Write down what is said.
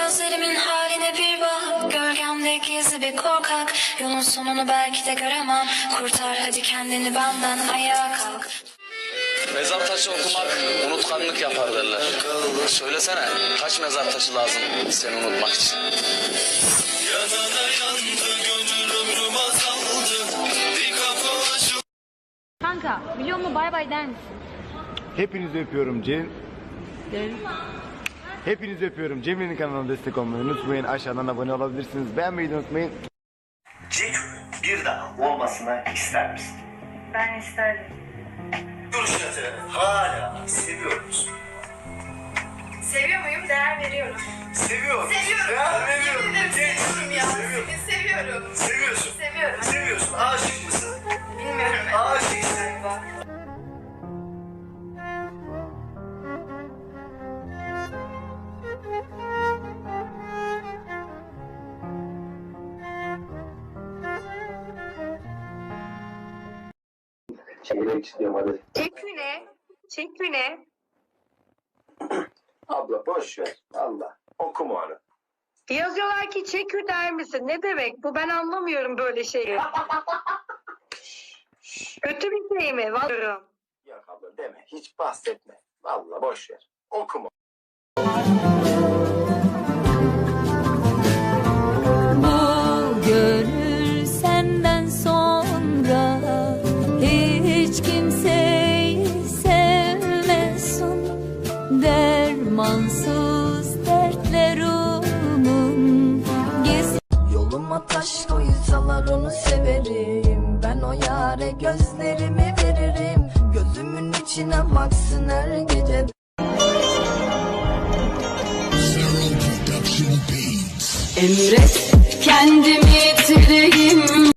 Gözlerimin haline bir bak Gölgemde gizli bir korkak Yolun sonunu belki de göremem Kurtar hadi kendini benden ayağa kalk Mezar taşı okumak unutkanlık yapar derler. Söylesene kaç mezar taşı lazım seni unutmak için? Kanka biliyor musun bay bay der misin? Hepinizi öpüyorum Cem. Derim. Hepinizi öpüyorum. Cemre'nin kanalına destek olmayı unutmayın. Aşağıdan abone olabilirsiniz. Beğenmeyi de unutmayın. Ceyhun bir daha olmasını ister misin? Ben isterdim Kürşat'ı hala seviyor musun? Seviyor muyum? Değer veriyorum. Seviyorum. Seviyorum. Ya, veriyorum. Çevirmek istiyorum hadi. Çekmine. Çekmine. Abla boş ver. Allah. Okuma onu. Yazıyorlar ki çekü der misin? Ne demek? Bu ben anlamıyorum böyle şeyi. Kötü bir şey mi? Vallahi. Yok abla deme. Hiç bahsetme. Allah boş ver. Okuma. Dermansız dertlerimin gizli Yoluma taş koysalar onu severim. Ben o yare gözlerimi veririm. Gözümün içine baksın her gece. Emret kendimi